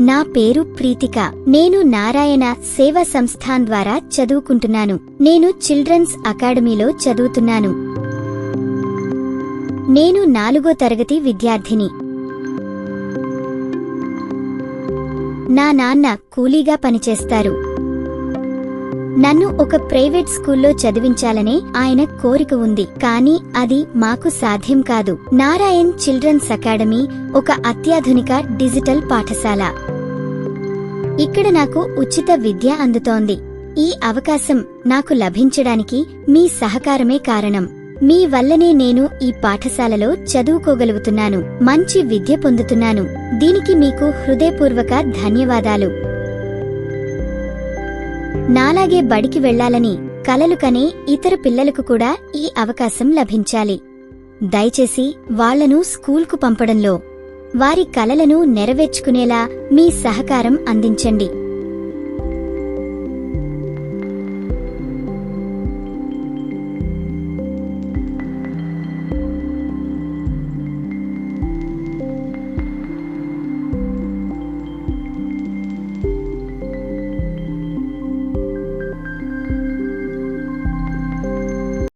నా పేరు ప్రీతిక. నేను నారాయణ సేవా సంస్థాన్ ద్వారా చదువుకుంటున్నాను. నేను చిల్డ్రన్స్ అకాడమీలో చదువుతున్నాను. నేను నాలుగో తరగతి విద్యార్థిని. నా నాన్న కూలీగా పనిచేస్తారు. నన్ను ఒక ప్రైవేట్ స్కూల్లో చదివించాలనే ఆయన కోరిక ఉంది. కానీ అది మాకు సాధ్యం కాదు. నారాయణ్ చిల్డ్రన్స్ అకాడమీ ఒక అత్యాధునిక డిజిటల్ పాఠశాల. ఇక్కడ నాకు ఉచిత విద్య అందుతోంది. ఈ అవకాశం నాకు లభించడానికి మీ సహకారమే కారణం. మీ వల్లనే నేను ఈ పాఠశాలలో చదువుకోగలుగుతున్నాను. మంచి విద్య పొందుతున్నాను. దీనికి మీకు హృదయపూర్వక ధన్యవాదాలు. నాలాగే బడికి వెళ్ళాలని కలలు కనే ఇతర పిల్లలకు కూడా ఈ అవకాశం లభించాలి. దయచేసి వాళ్ళను స్కూల్కు పంపడంలో వారి కలలను నెరవేర్చుకునేలా మీ సహకారం అందించండి.